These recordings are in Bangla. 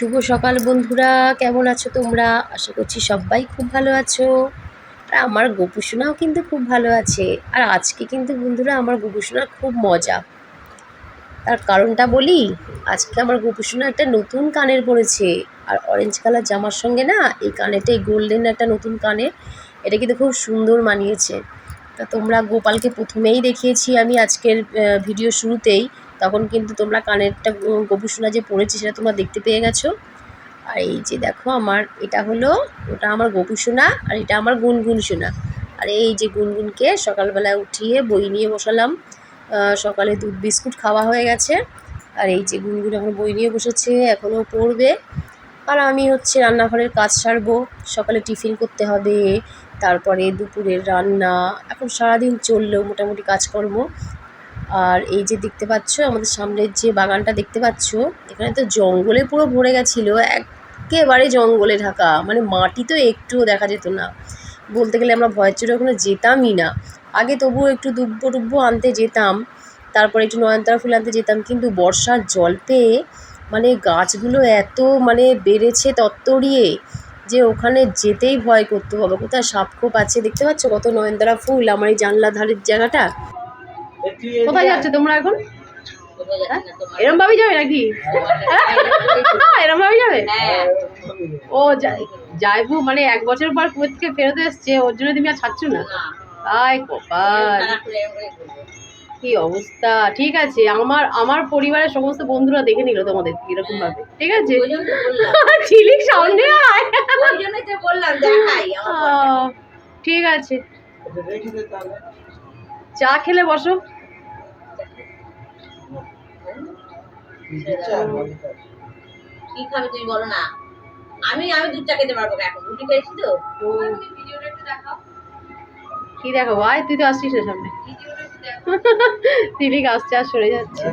শুভ সকাল বন্ধুরা, কেমন আছো তোমরা? আশা করছি সবাই খুব ভালো আছো। আর আমার গোপুসোনাও কিন্তু খুব ভালো আছে। আর আজকে কিন্তু বন্ধুরা আমার গোপুসোনার খুব মজা। তার কারণটা বলি, আজকে আমার গোপুসোনা একটা নতুন কানের পড়েছে আর অরেঞ্জ কালার জামার সঙ্গে না, এই কানেরটা এই গোল্ডেন একটা নতুন কানের। এটা কিন্তু খুব সুন্দর মানিয়েছে। তা তোমরা গোপালকে প্রথমেই দেখিয়েছি আমি আজকের ভিডিও শুরুতেই। তখন কিন্তু তোমরা কানেরটা গোপুসোনা যে পড়েছে সেটা তোমরা দেখতে পেয়ে গেছো। আর এই যে দেখো আমার, এটা হলো, ওটা আমার গোপুসোনা আর এটা আমার গুনগুন সোনা। আর এই যে গুনগুনকে সকালবেলা উঠিয়ে বই নিয়ে বসালাম। সকালে দুধ, বিস্কুট খাওয়া হয়ে গেছে। আর এই যে গুনগুন এখন বই নিয়ে বসেছে এখনও পড়বে। আর আমি হচ্ছে রান্নাঘরের কাজ সারবো, সকালে টিফিন করতে হবে, তারপরে দুপুরের রান্না, এখন সারাদিন চলল মোটামুটি কাজকর্ম। আর এই যে দেখতে পাচ্ছ, আমাদের সামনের যে বাগানটা দেখতে পাচ্ছ, এখানে তো জঙ্গলে পুরো ভরে গেছিল, একেবারে জঙ্গলে ঢাকা মানে মাটি তো একটুও দেখা যেত না। বলতে গেলে আমরা ভয়ের চোটে ওখানে যেতামই না। আগে তবুও একটু দুব্বো টুব্বো আনতে যেতাম, তারপরে একটু নয়নতারা ফুল আনতে যেতাম, কিন্তু বর্ষার জল পেয়ে মানে গাছগুলো এত মানে বেড়েছে তত্তরিয়ে, যে ওখানে যেতেই ভয় করতে হবে। কোথায় সাপখোপ আছে, দেখতে পাচ্ছ কত নয়নতারা ফুল, আমার এই জানলা ধারের জায়গাটা? কোথায় যাচ্ছে তোমরা এখন? এরম ভাবেই যাবে নাকি? এরম ভাবেই যাবে? ও যা- যাইবু মানে এক বছর পর কুয়েত থেকে ফেরত এসছে ওর জন্য তুমি আর ছাড়ছো না? তাই কপাল। কি অবস্থা? ঠিক আছে আমার আমার পরিবারের সমস্ত বন্ধুরা দেখে নিল তোমাদের এরকম ভাবে ঠিক আছে? ঝিলিক সামনে আয় ঠিক আছে। চা খেলে বসো। কি খাবে তুমি বলো না। আমি আমি দুধটা খেতে পারব এখন। রুটি খেয়েছি তো। কি দেখো? ভাই তুই তো আসছিস সামনে। ঝিলিক আসছে আর সরে যাচ্ছে।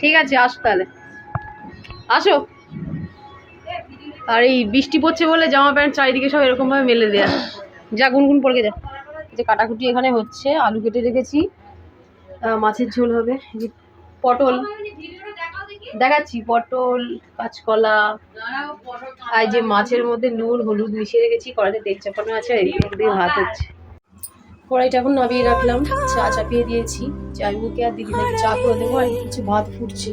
ঠিক আছে আসো তাহলে। আসো। আর এই বৃষ্টি পড়ছে বলে জামা প্যান্ট চারিদিকে সব এরকমভাবে মেলে দেয়া। যা গুনগুন পড়ে যা যে কাটাকুটি এখানে হচ্ছে, আলু কেটে রেখেছি। মাছের ঝোল হবে। যে পটল। দেখাচ্ছি, পটল, কাঁচকলা, আর যে মাছের মধ্যে নুন, হলুদ মিশিয়ে রেখেছি, কড়াইতে তেল চাপানো আছে দিয়ে ভাত হচ্ছে। কড়াইটা এখন নামিয়ে রাখলাম, চা চাপিয়ে দিয়েছি। চাই মুখে আর দিদি নাকি চা করে দেবো, আর কিছু ভাত ফুটছে।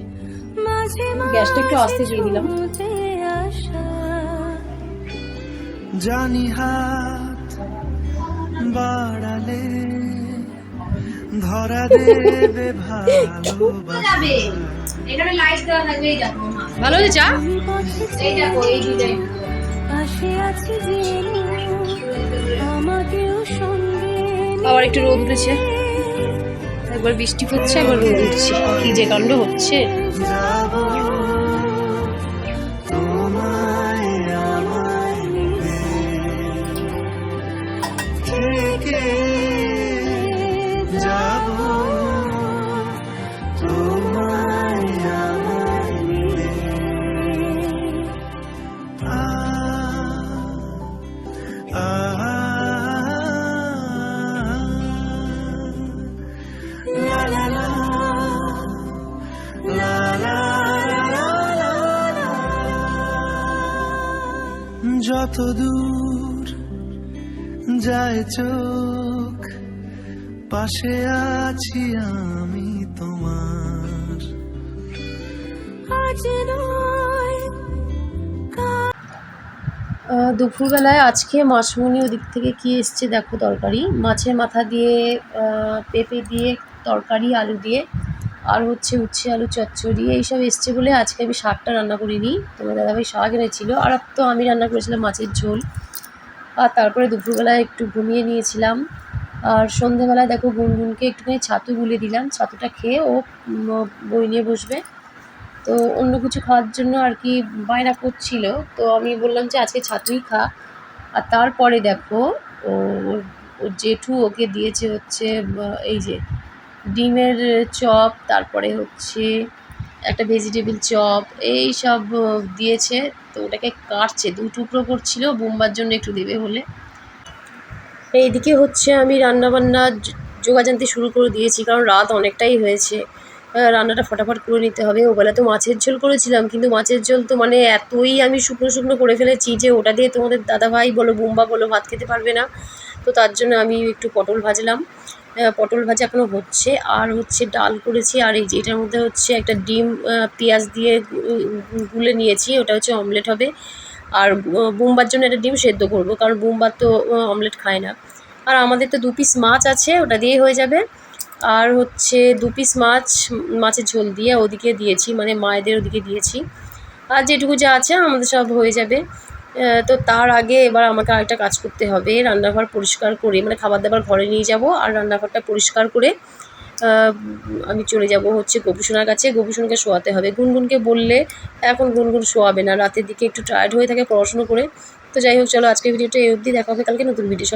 গ্যাসটা একটু আস্তে দিয়ে দিলাম। জানি হাত বাড়ালে ধরা দেবে ভালোবাসা। এখানে লাইট দেওয়া থাকবে এই দেখো মা। ভালো হয়েছে চা এই দেখো এই ডিজাইন আবার একটু রোদ উঠেছে। একবার বৃষ্টি পড়ছে একবার রোদ উঠছে। কি যে কাণ্ড হচ্ছে। যত দূর যায় চোখ পাশে আছি আমি তোমার। আজ আহ, দুপুরবেলায় আজকে মাসমুনি ওদিক থেকে কি এসছে দেখো তরকারি। মাছের মাথা দিয়ে পেঁপে দিয়ে, তরকারি, আলু দিয়ে, আর হচ্ছে উচ্ছে, আলু, চচ্চড়ি, এইসব এসছে বলে আজকে আমি শাকটা রান্না করিনি। তোমার দাদাভাই শাক এনেছিল। আর তো আমি রান্না করেছিলাম মাছের ঝোল। আর তারপরে দুপুরবেলায় একটু ঘুমিয়ে নিয়েছিলাম। আর সন্ধেবেলায় দেখো গুনগুনকে একটুখানি ছাতু গুলে দিলাম। ছাতুটা খেয়ে ও বই নিয়ে বসবে। তো অন্য কিছু খাওয়ার জন্য আর কি বায়না করছিল। তো আমি বললাম যে, আজকে ছাতুই খা। আর তারপরে দেখো, ও, ওর জেঠু ওকে দিয়েছে হচ্ছে এই যে ডিমের চপ, তারপরে হচ্ছে একটা ভেজিটেবিল চপ, এই সব দিয়েছে। তো ওটাকে কাটছে দু টুকরো করছিল, বোম্বার জন্য একটু দেবে বলে। এইদিকে হচ্ছে আমি রান্নাবান্না যোগাযান্তি শুরু করে দিয়েছি, কারণ রাত অনেকটাই হয়েছে। রান্নাটা ফটাফট করে নিতে হবে। ওবেলা তো মাছের ঝোল করেছিলাম, কিন্তু মাছের ঝোল তো মানে এতই আমি শুকনো শুকনো করে ফেলেছি যে ওটা দিয়ে তোমাদের দাদাভাই বলো, বুম্বা বলো, ভাত খেতে পারবে না। তো তার জন্য আমি একটু পটল ভাজলাম। পটল ভাজা এখনও হচ্ছে, আর হচ্ছে ডাল করেছি, আর এই যে এটার মধ্যে হচ্ছে একটা ডিম পেঁয়াজ দিয়ে গুলে নিয়েছি, ওটা হচ্ছে অমলেট হবে। আর বুম্বার জন্য একটা ডিম সেদ্ধ করব, কারণ বুম্বার তো অমলেট খায় না। আর আমাদের তো দু পিস মাছ আছে, ওটা দিয়েই হয়ে যাবে। আর হচ্ছে দু পিস মাছ, মাছের ঝোল দিয়ে ওদিকে দিয়েছি মানে মায়েদের ওদিকে দিয়েছি। আর যেটুকু যা আছে আমাদের সব হয়ে যাবে। তো তার আগে এবার আমাকে আরেকটা কাজ করতে হবে, রান্নাঘর পরিষ্কার করে মানে খাবার দাবার ঘরে নিয়ে যাব আর রান্নাঘরটা পরিষ্কার করে আমি চলে যাব হচ্ছে গোপুসোনার কাছে। গোপুসোনাকে শোয়াতে হবে। গুনগুনকে বললে এখন গুনগুন শোয়াবে না। রাতের দিকে একটু টায়ার্ড হয়ে থাকে পড়াশুনো করে। তো যাই হোক, চলো আজকের ভিডিওটা এই অবধি। দেখা হবে কালকে নতুন ভিডিও